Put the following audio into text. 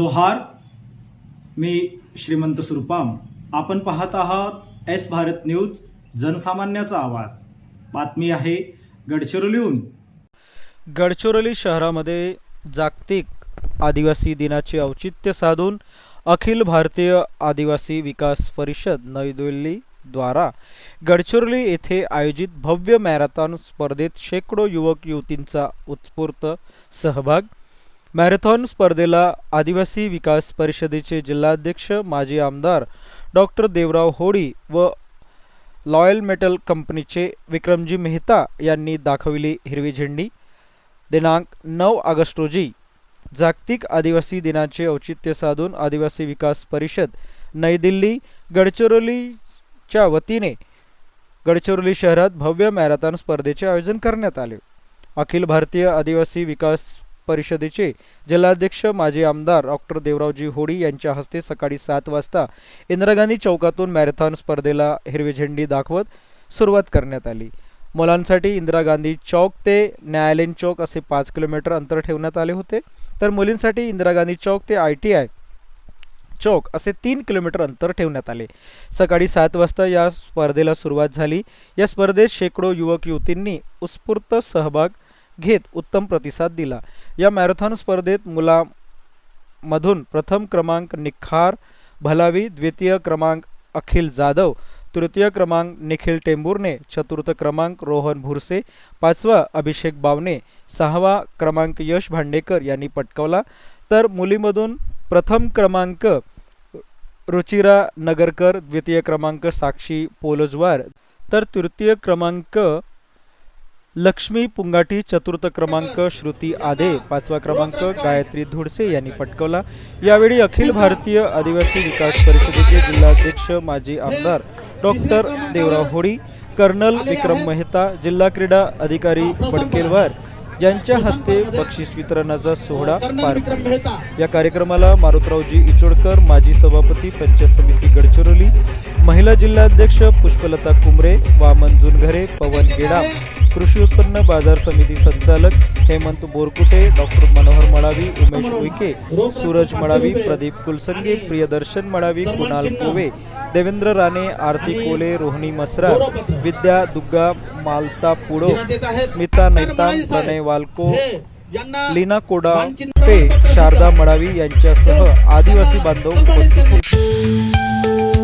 जोहार मी श्रीमंत सुरपाम. आपण पाहत आहात एस भारत न्यूज जनसामान्याचा आवाज. बातमी आहे गडचिरोलीहून. गडचिरोली शहरामध्ये जागतिक आदिवासी दिनाचे औचित्य साधून अखिल भारतीय आदिवासी विकास परिषद नवी दिल्ली द्वारा गडचिरोली येथे आयोजित भव्य मॅरेथॉन स्पर्धेत शेकडो युवक युवतींचा उत्स्फूर्त सहभाग मॅरेथॉन स्पर्धेला आदिवासी विकास परिषदेचे जिल्हाध्यक्ष माजी आमदार डॉक्टर देवराव होडी व लॉयल मेटल कंपनीचे विक्रमजी मेहता यांनी दाखविली हिरवी झेंडी. दिनांक नऊ ऑगस्ट रोजी जागतिक आदिवासी दिनाचे औचित्य साधून आदिवासी विकास परिषद नई दिल्ली गडचिरोलीच्या वतीने गडचिरोली शहरात भव्य मॅरेथॉन स्पर्धेचे आयोजन करण्यात आले. अखिल भारतीय आदिवासी विकास परिषदेचे जिल्हाध्यक्ष माजी आमदार डॉक्टर देवरावजी होडी यांच्या हस्ते सकाळी सात वाजता इंदिरा गांधी चौकातून मॅरेथॉन स्पर्धेला हिरवी झेंडी दाखवत सुरुवात करण्यात आली. मुलांसाठी इंदिरा गांधी चौक ते न्यायालयीन चौक असे पाच किलोमीटर अंतर ठेवण्यात आले होते. तर मुलींसाठी इंदिरा गांधी चौक ते आय टी आय चौक असे तीन किलोमीटर अंतर ठेवण्यात आले. सकाळी सात वाजता या स्पर्धेला सुरुवात झाली. या स्पर्धेत शेकडो युवक युवतींनी उत्स्फूर्त सहभाग घेत उत्तम प्रतिसाद दिला. या मॅरेथॉन स्पर्धेत मुलामधून प्रथम क्रमांक निखार भलावी द्वितीय क्रमांक अखिल जाधव तृतीय क्रमांक निखिल टेंबूरने चतुर्थ क्रमांक रोहन भुरसे पाचवा अभिषेक बावने सहावा क्रमांक यश भांडेकर यांनी पटकावला. तर मुलीमधून प्रथम क्रमांक रुचिरा नगरकर द्वितीय क्रमांक साक्षी पोलोजवार तर तृतीय क्रमांक लक्ष्मी पुंगाटी चतुर्थ क्रमांक श्रुती आदे पाचवा क्रमांक गायत्री धुडसे यांनी पटकावला. यावेळी अखिल भारतीय आदिवासी विकास परिषदेचे जिल्हाध्यक्ष माजी आमदार डॉक्टर देवराव होडी कर्नल विक्रम मेहता जिल्हा क्रीडा अधिकारी बडकेलवार यांच्या हस्ते बक्षीस वितरणाचा सोहळा पार पडला. या कार्यक्रमाला मारुतरावजी इचोडकर माजी सभापती पंचायत समिती गडचिरोली महिला जिल्हाध्यक्ष पुष्पलता कुमरे वामन जुनघरे पवन गेडाम कृषी उत्पन्न बाजार समिती संचालक हेमंत बोरकुटे डॉक्टर मनोहर मळावी उमेश उईके सूरज मळावी प्रदीप कुलसंगे प्रियदर्शन मळावी कुणाल कोवे देवेंद्र राणे आरती कोले रोहिणी मसरा विद्या दुग्गा मालता पुडो स्मिता नैताम प्रणय वालको लीना कोडा पे शारदा मडावी यांच्यासह आदिवासी बांधव उपस्थित होते.